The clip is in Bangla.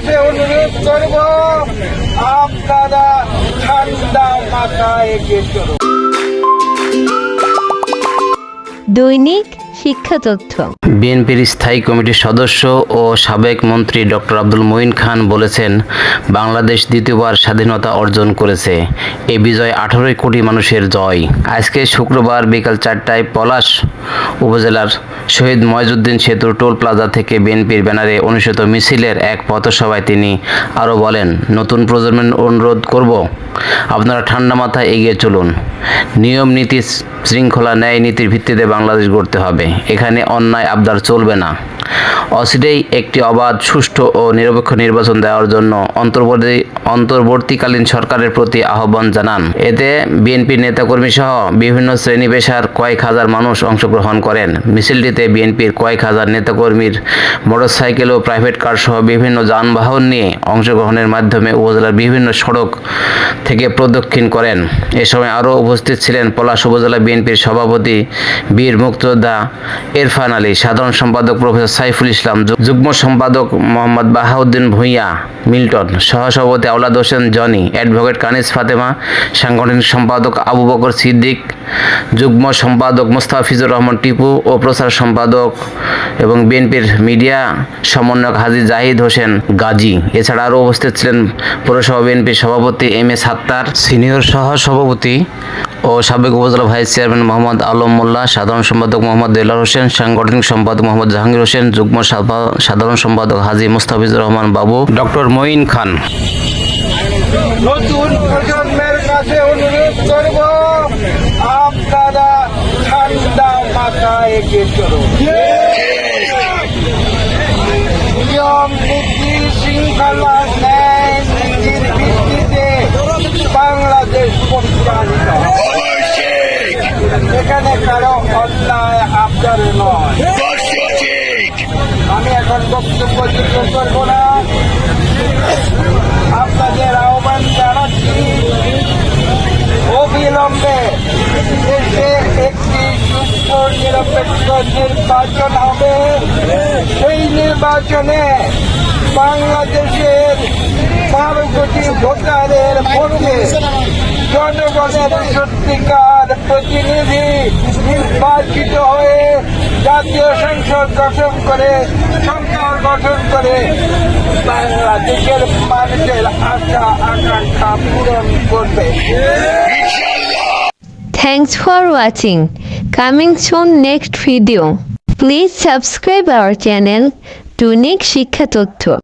কাছে অনুরোধ করব আপনারা ঠান্ডা মাথায় এগিয়ে চলুন দৈনিক শিক্ষা তথ্য। বিএনপির স্থায়ী কমিটির সদস্য ও সাবেক মন্ত্রী ডক্টর আব্দুল মঈন খান বলেছেন, বাংলাদেশ দ্বিতীয়বার স্বাধীনতা অর্জন করেছে। এই বিজয় আঠারোই কোটি মানুষের জয়। আজকে শুক্রবার বিকাল চারটায় পলাশ উপজেলার শহীদ ময়জুদ্দিন সেতুর টোল প্লাজা থেকে বিএনপির ব্যানারে অনুষ্ঠিত মিছিলের এক পথসভায় তিনি আরও বলেন, নতুন প্রজন্মের অনুরোধ করব। আপনারা ঠান্ডা মাথায় এগিয়ে চলুন। নিয়ম, নীতি শৃঙ্খলা ন্যায় নীতির ভিত্তিতে বাংলাদেশ গড়তে হবে। এখানে অন্যায় আবদার চলবে না। অচিরেই একটি অবাধ, সুষ্ঠু ও নিরপেক্ষ নির্বাচন দেওয়ার জন্য অন্তর্বর্তী, অন্তর্বর্তীকালীন সরকারের প্রতি আহ্বান জানান। এতে বিএনপি নেতাকর্মী সহ বিভিন্ন শ্রেণি পেশার কয়েক হাজার মানুষ অংশগ্রহণ করেন। মিছিলটিতে বিএনপির কয়েক হাজার নেতাকর্মীর মোটরসাইকেল ও প্রাইভেট কার সহ বিভিন্ন যানবাহন নিয়ে অংশগ্রহণের মাধ্যমে উপজেলার বিভিন্ন সড়ক থেকে প্রদক্ষিণ করেন। এ সময় আরও উপস্থিত ছিলেন পলাশ উপজেলা বিএনপির সভাপতি বীর মুক্তিযোদ্ধা ইরফান আলী, সাধারণ সম্পাদক প্রফেসর সাইফুল ইসলাম যুগ্ম সম্পাদক মোহাম্মদ বাহাউদ্দিন ভূঁইয়া মিল্টন, সহসভাপতি আওলাদ হোসেন জনি, অ্যাডভোকেট কানিস ফাতেমা, সাংগঠনিক সম্পাদক আবু বকর সিদ্দিক, যুগ্ম সম্পাদক মোস্তাফিজুর রহমান টিপু ও প্রচার সম্পাদক এবং বিএনপির মিডিয়া সমন্বয়ক হাজি জাহিদ হোসেন গাজী। এছাড়া আরও উপস্থিত ছিলেন পৌরসভা বিএনপির সভাপতি এম এ সাত্তার, সিনিয়র সহ সভাপতি ও সাবেক উপজেলা ভাইস চেয়ারম্যান মোহাম্মদ আলম মোল্লা, সাধারণ সম্পাদক মোহাম্মদ দেলার হোসেন, সাংগঠনিক সম্পাদক মোহাম্মদ জাহাঙ্গীর হোসেন যুগ্ম সাধারণ সম্পাদক হাজি মুস্তাফিজুর রহমান বাবু, ডক্টর মঈন খান। আপনারা বাংলাদেশ এখানে কারও অন্যায় আবদার নয়। এখন বক্তব্য যুক্ত করব না। আপনাদের আহ্বান জানাচ্ছি, অবিলম্বে দেশে একটি সুস্থ, নিরপেক্ষ নির্বাচন হবে। সেই নির্বাচনে বাংলাদেশের বারো কোটি ভোটারের ভোটে জনগণের সত্যিকার প্রতিনিধি নির্বাচিত জাতীয় সংসদ গঠন করে সরকার গঠন করে বাংলাদেশের মানুষের আশা আকাঙ্ক্ষা পূরণ করবে Thanks for watching. Coming soon next video. Please subscribe our channel to Nick Shikha তথ্য